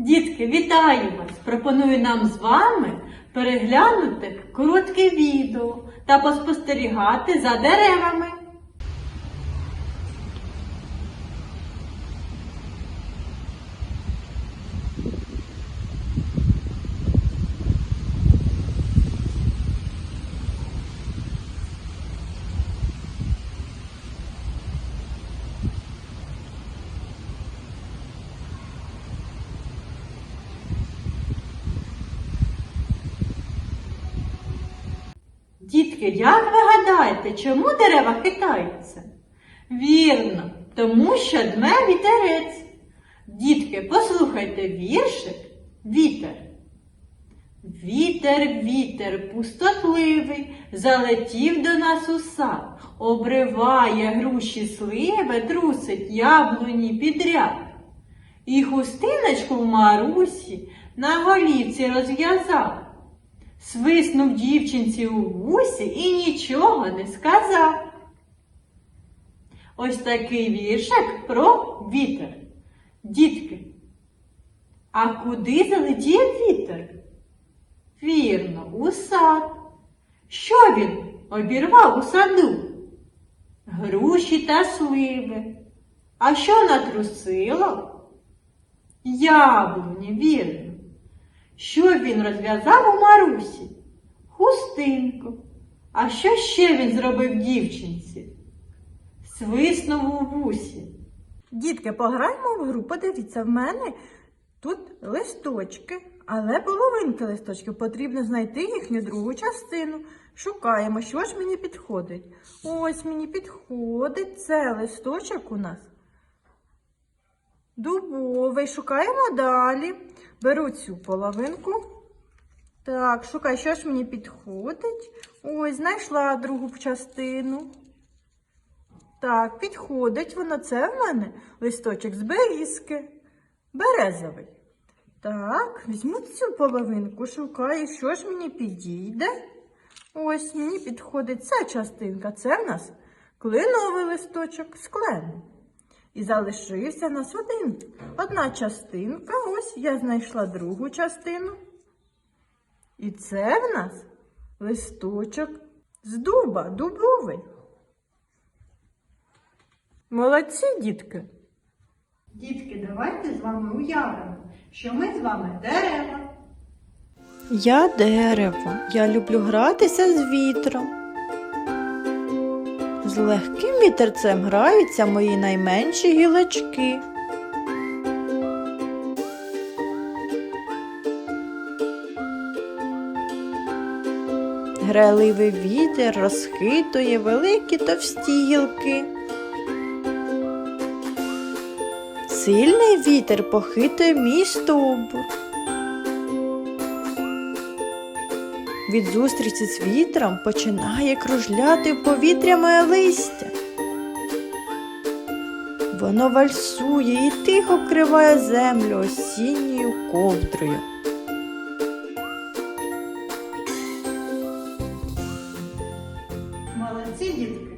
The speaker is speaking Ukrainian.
Дітки, вітаю вас! Пропоную нам з вами переглянути коротке відео та поспостерігати за деревами. Дітки, як ви гадаєте, чому дерева хитаються? Вірно, тому що дме вітерець. Дітки, послухайте віршик Вітер. Вітер, вітер, пустотливий, залетів до нас у сад, обриває груші сливи, трусить яблуні підряд. І хустиночку в Марусі на голівці розв'язав. Свиснув дівчинці у вусі і нічого не сказав. Ось такий віршик про вітер. Дітки, а куди залетів вітер? Вірно, у сад. Що він обірвав у саду? Груші та сливи. А що натрусило? Яблуні, вірно. Що він розв'язав у Марусі? Хустинку. А що ще він зробив дівчинці? Свиснув у вусі. Дітки, пограємо в гру. Подивіться, в мене тут листочки, але половинки листочків. Потрібно знайти їхню другу частину. Шукаємо, що ж мені підходить. Ось мені підходить. Це листочок у нас. Дубовий. Шукаємо далі. Беру цю половинку. Так, шукай, що ж мені підходить. Ось, знайшла другу частину. Так, підходить воно. Це в мене листочок з берізки. Березовий. Так, візьму цю половинку, шукаю, що ж мені підійде. Ось мені підходить ця частинка. Це в нас клиновий листочок з клену. І залишився нас один. Одна частинка. Ось я знайшла другу частину. І це в нас листочок з дуба, дубовий. Молодці, дітки. Дітки, давайте з вами уявимо, що ми з вами дерева. Я дерево, я люблю гратися з вітром. З легким вітерцем граються мої найменші гілочки. Грайливий вітер розхитує великі товсті гілки. Сильний вітер похитує мій стовбур. від зустрічі з вітром починає кружляти в повітря моє листя. Воно вальсує і тихо вкриває землю осінньою ковдрою. Молодці дітки!